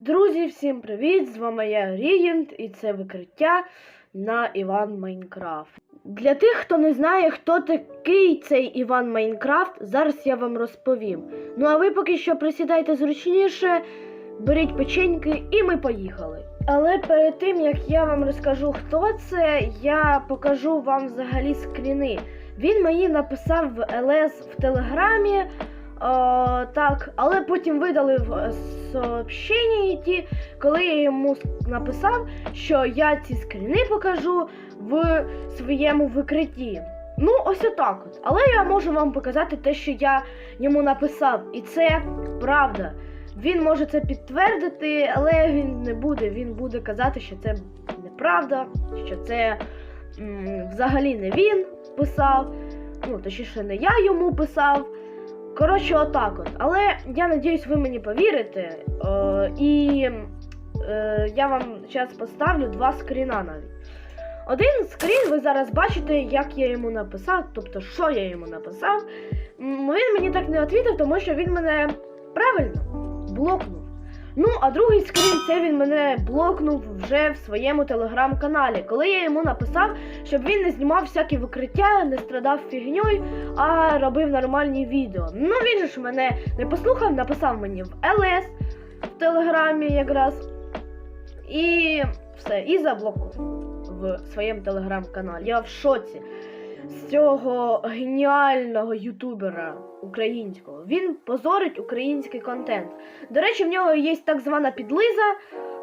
Друзі, всім привіт! З вами я Рігент і це викриття на Іван Майнкрафт. Для тих, хто не знає, хто такий цей Іван Майнкрафт, зараз я вам розповім. Ну а ви поки що присідайте зручніше, беріть печеньки і ми поїхали. Але перед тим як я вам розкажу, хто це, я покажу вам взагалі скріни. Він мені написав в ЛС в Телеграмі. О, так, але потім видалив е, сообщення ті, коли я йому написав, що я ці скріни покажу в своєму викритті. Ну, ось отак от. Але я можу вам показати те, що я йому написав. І це правда. Він може це підтвердити, але він не буде. Він буде казати, що це неправда, що це м, взагалі не він писав. Ну, точніше, не я йому писав. Коротше, отак от. Але я надіюсь, ви мені повірите. Е, і е, я вам зараз поставлю два скріна навіть. Один скрін ви зараз бачите, як я йому написав, тобто, що я йому написав. Він мені так не відповів, тому що він мене правильно блокнув. Ну, а другий скрін це він мене блокнув вже в своєму телеграм-каналі, коли я йому написав, щоб він не знімав всякі викриття, не страдав фігньою, а робив нормальні відео. Ну він ж мене не послухав, написав мені в ЛС в Телеграмі якраз. І все, і заблокував в своєму телеграм-каналі. Я в шоці з цього геніального ютубера українського. Він позорить український контент. До речі, в нього є так звана підлиза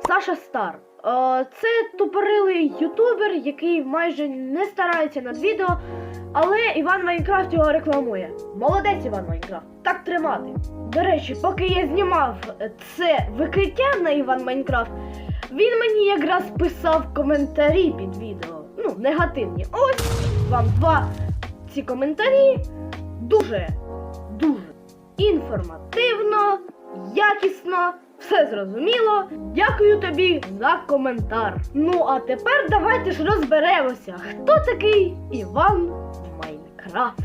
Саша Стар. Е, Це тупорилий ютубер, який майже не старається над відео, але Іван Майнкрафт його рекламує. Молодець Іван Майнкрафт, так тримати. До речі, поки я знімав це викриття на Іван Майнкрафт, він мені якраз писав коментарі під відео. Ну, негативні. Ось вам два ці коментарі. Дуже, дуже інформативно, якісно, все зрозуміло. Дякую тобі за коментар. Ну а тепер давайте ж розберемося, хто такий Іван Майнкрафт.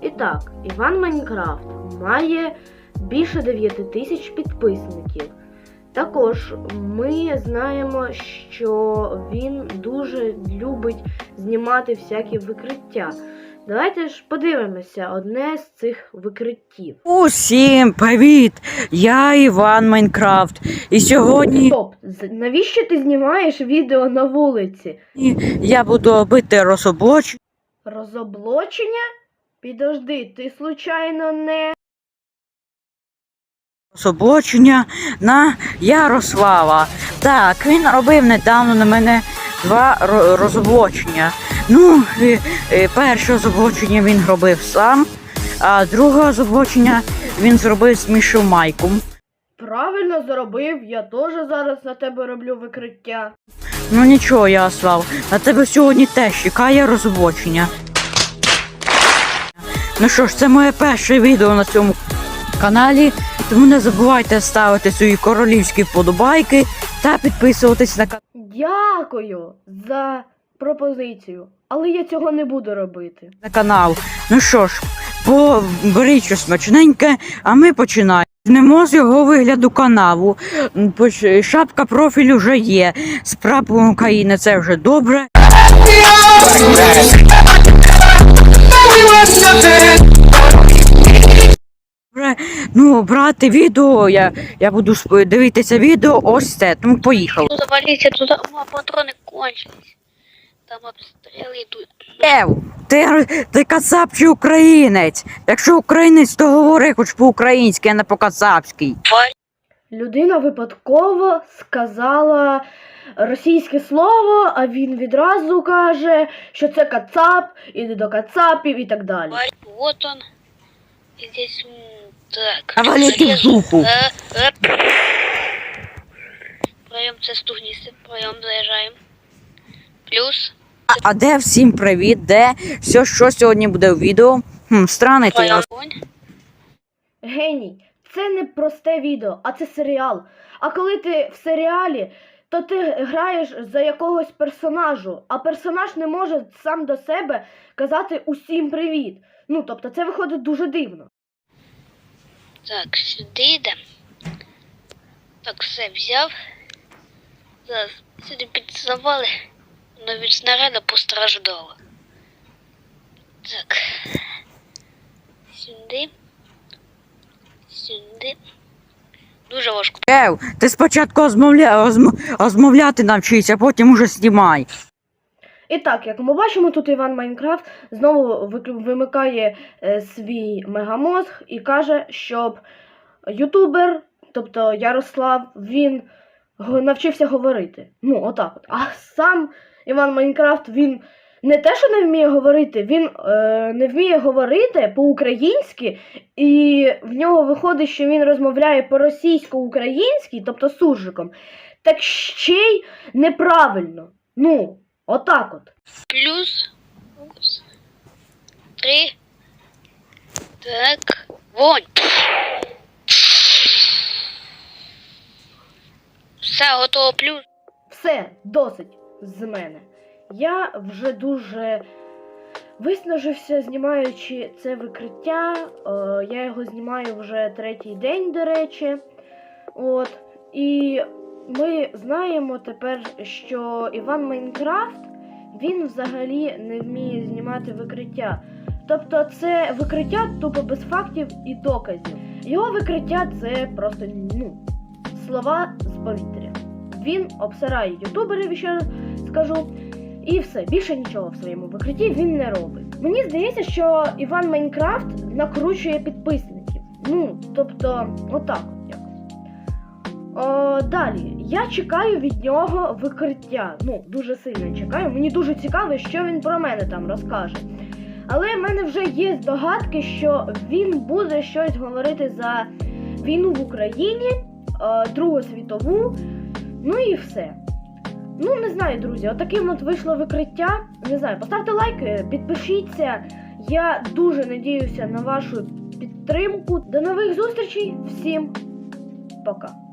І так, Іван Майнкрафт має більше 9 тисяч підписників. Також ми знаємо, що він дуже любить знімати всякі викриття. Давайте ж подивимося одне з цих викриттів. Усім привіт! Я Іван Майнкрафт. І сьогодні Стоп, навіщо ти знімаєш відео на вулиці? я буду робити розоблоч. Розоблочення? Підожди, ти случайно не. Розоблочення на Ярослава. Так, він робив недавно на мене два ро- розоблочення. Ну, перше розоблочення він робив сам, а друге розоблочення він зробив з Мішою Майком. Правильно зробив, я теж зараз на тебе роблю викриття. Ну нічого, Ярослав, на тебе сьогодні теж чекає розоблочення. Ну що ж, це моє перше відео на цьому каналі. Тому не забувайте ставити свої королівські вподобайки та підписуватись на канал. Дякую за пропозицію, але я цього не буду робити. на канал. Ну що ж, поберіть щось смачненьке, а ми починаємо. Почнемо з його вигляду каналу. М, Шапка профілю вже є. З прапором України це вже добре. Ну, брати відео, я, я буду дивитися відео ось це. Тому поїхали. Ну, заваліться туди, о, патрони кончились. Там обстріли йдуть. Ев, ти, ти кацап чи українець? Якщо українець, то говори хоч по-українськи, а не по-кацапськи. Людина випадково сказала російське слово, а він відразу каже, що це кацап, іди до кацапів і так далі. Вот он. Здесь, м, так. А валите в дупу. Э, э. Проем це стугністи, проем заїжджаємо. Плюс, А де всім привіт? Де все, що сьогодні буде у відео? Хм, странний роз... конь. Геній, це не просте відео, а це серіал. А коли ти в серіалі, то ти граєш за якогось персонажу, а персонаж не може сам до себе казати усім привіт. Ну, тобто це виходить дуже дивно. Так, сюди йдемо. Так, все взяв. Зараз сюди підсували, навіть снаряда постраждало. Так. Сюди. Сюди. Дуже важко. Ев, ти спочатку озмовля... озм- озмовляти навчися, а потім уже знімай. І так, як ми бачимо, тут Іван Майнкрафт знову вимикає е, свій мегамозг і каже, щоб ютубер, тобто Ярослав, він навчився говорити. Ну, отак от. А сам Іван Майнкрафт, він не те, що не вміє говорити, він е, не вміє говорити по-українськи, і в нього виходить, що він розмовляє по-російсько-українськи, тобто суржиком, так ще й неправильно. Ну, отак от. Плюс. Три. Так. Вогонь. Все, готово плюс. Все, досить з мене. Я вже дуже виснажився, знімаючи це викриття. Е, я його знімаю вже третій день, до речі. От. І ми знаємо тепер, що Іван Майнкрафт він взагалі не вміє знімати викриття. Тобто це викриття тупо без фактів і доказів. Його викриття це просто ну, слова з повітря. Він обсирає ютуберів, ще скажу. І все, більше нічого в своєму викритті він не робить. Мені здається, що Іван Майнкрафт накручує підписників. Ну, тобто, отак от якось. Далі, я чекаю від нього викриття. Ну, дуже сильно чекаю. Мені дуже цікаво, що він про мене там розкаже. Але в мене вже є здогадки, що він буде щось говорити за війну в Україні, е, Другу світову, ну і все. Ну, не знаю, друзі, отаким от вийшло викриття. Не знаю, поставте лайк, підпишіться. Я дуже надіюся на вашу підтримку. До нових зустрічей. Всім пока.